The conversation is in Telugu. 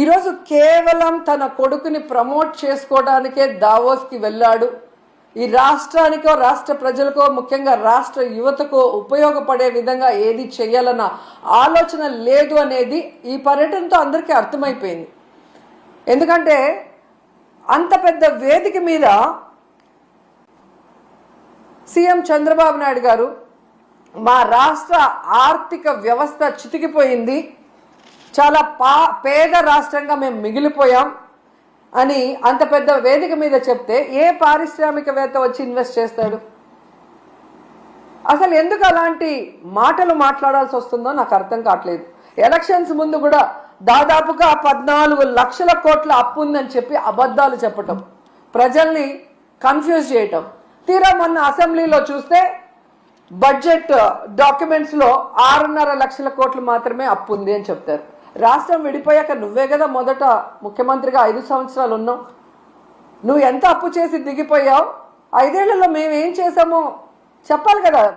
ఈరోజు కేవలం తన కొడుకుని ప్రమోట్ చేసుకోవడానికే దావోస్కి వెళ్ళాడు. ఈ రాష్ట్రానికో రాష్ట్ర ప్రజలకో ముఖ్యంగా రాష్ట్ర యువతకో ఉపయోగపడే విధంగా ఏది చేయాలన్న ఆలోచన లేదు అనేది ఈ పర్యటనతో అందరికీ అర్థమైపోయింది. ఎందుకంటే అంత పెద్ద వేదిక మీద సీఎం చంద్రబాబు నాయుడు గారు మా రాష్ట్ర ఆర్థిక వ్యవస్థ చితికిపోయింది. చాలా పా పేద రాష్ట్రంగా మేము మిగిలిపోయాం అని అంత పెద్ద వేదిక మీద చెప్తే ఏ పారిశ్రామికవేత్త వచ్చి ఇన్వెస్ట్ చేస్తాడు? అసలు ఎందుకు అలాంటి మాటలు మాట్లాడాల్సి వస్తుందో నాకు అర్థం కావట్లేదు. ఎలక్షన్స్ ముందు కూడా దాదాపుగా పద్నాలుగు లక్షల కోట్ల అప్పు ఉందని చెప్పి అబద్ధాలు చెప్పటం ప్రజల్ని కన్ఫ్యూజ్ చేయటం. తీరా మొన్న అసెంబ్లీలో చూస్తే బడ్జెట్ డాక్యుమెంట్స్లో ఆరున్నర లక్షల కోట్లు మాత్రమే అప్పు ఉంది అని చెప్తారు. రాష్ట్రం విడిపోయాక నువ్వే కదా మొదట ముఖ్యమంత్రిగా ఐదు సంవత్సరాలు ఉన్నావు. నువ్వు ఎంత అప్పు చేసి దిగిపోయావు? ఐదేళ్ళలో మేము ఏం చేసామో చెప్పాలి కదా.